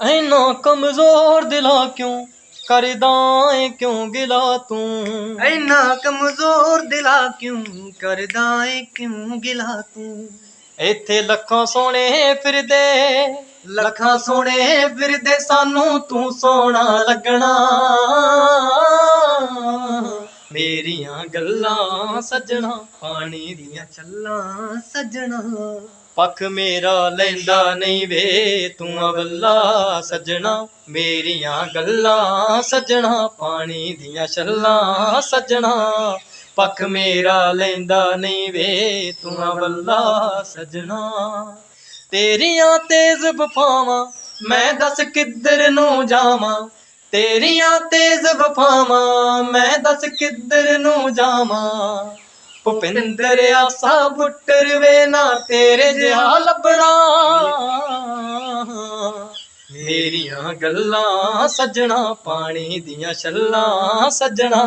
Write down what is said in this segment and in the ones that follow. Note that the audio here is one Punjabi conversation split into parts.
ਐਨਾ ਕਮਜ਼ੋਰ ਦਿਲਾ ਕਿਉਂ ਕਰਦਾ ਏ ਕਿਉਂ ਗਿਲਾ ਤੂੰ? ਐਨਾ ਕਮਜ਼ੋਰ ਦਿਲਾ ਕਿਉਂ ਕਰਦਾ ਏ ਕਿਉਂ ਗਿਲਾ ਤੂੰ? ਇੱਥੇ ਲੱਖਾਂ ਸੋਹਣੇ ਫਿਰਦੇ ਲੱਖਾਂ ਸੋਹਣੇ ਫਿਰਦੇ ਸਾਨੂੰ ਤੂੰ ਸੋਹਣਾ ਲੱਗਣਾ। ਮੇਰੀਆਂ ਗੱਲਾਂ ਸੱਜਣਾ ਪਾਣੀ ਦੀਆਂ ਚੱਲਾਂ ਸੱਜਣਾ। ਪੱਖ ਮੇਰਾ ਲੈਂਦਾ ਨਹੀਂ ਵੇ, ਤੂੰ ਅਵੱਲਾ ਸੱਜਣਾ, ਮੇਰੀਆਂ ਗੱਲਾਂ ਸੱਜਣਾ, ਪਾਣੀ ਦੀਆਂ ਛੱਲਾਂ ਸੱਜਣਾ। ਪੱਖ ਮੇਰਾ ਲੈਂਦਾ ਨਹੀਂ ਵੇ, ਤੂੰ ਅਵੱਲਾ ਸੱਜਣਾ। ਤੇਰੀਆਂ ਤੇਜ਼ ਵਫਾਵਾਂ ਮੈਂ ਦੱਸ ਕਿੱਧਰ ਨੂੰ ਜਾਵਾਂ? ਤੇਰੀਆਂ ਤੇਜ਼ ਵਫਾਵਾਂ ਮੈਂ ਦੱਸ ਕਿੱਧਰ ਨੂੰ ਜਾਵਾਂ? ਭੁਪਿੰਦਰ ਆਸਾ ਬੁੱਟਰ ਵੇ ਨਾ ਤੇਰੇ ਜਿਹਾ ਲੱਭਣਾ। ਮੇਰੀਆਂ ਗੱਲਾਂ ਸੱਜਣਾ, ਪਾਣੀ ਦੀਆਂ ਛੱਲਾਂ ਸੱਜਣਾ।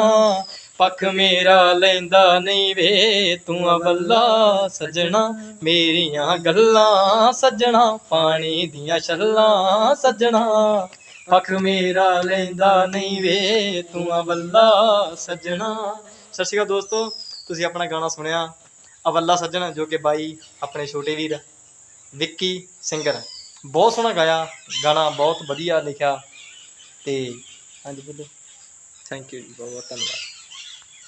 ਪੱਖ ਮੇਰਾ ਲੈਂਦਾ ਨਹੀਂ ਵੇ, ਤੂੰ ਅਵੱਲਾ ਸੱਜਣਾ। ਮੇਰੀਆਂ ਗੱਲਾਂ ਸੱਜਣਾ, ਪਾਣੀ ਦੀਆਂ ਛੱਲਾਂ ਸੱਜਣਾ। ਪੱਖ ਮੇਰਾ ਲੈਂਦਾ ਨਹੀਂ ਵੇ, ਤੂੰ ਅਵੱਲਾ ਸੱਜਣਾ। ਸਤਿ ਸ਼੍ਰੀ ਅਕਾਲ ਦੋਸਤੋ ਤੁਸੀਂ ਆਪਣਾ ਗਾਣਾ ਸੁਣਿਆ, ਅਵੱਲਾ ਸੱਜਣ ਜੋ ਕਿ ਬਾਈ ਆਪਣੇ ਛੋਟੇ ਵੀਰ, ਵਿੱਕੀ ਸਿੰਗਰ। ਬਹੁਤ ਸੋਹਣਾ ਗਾਇਆ, ਗਾਣਾ ਬਹੁਤ ਵਧੀਆ ਲਿਖਿਆ ਤੇ ਹਾਂਜੀ ਬੋਲੋ। ਥੈਂਕ ਯੂ ਜੀ ਬਹੁਤ ਬਹੁਤ ਧੰਨਵਾਦ।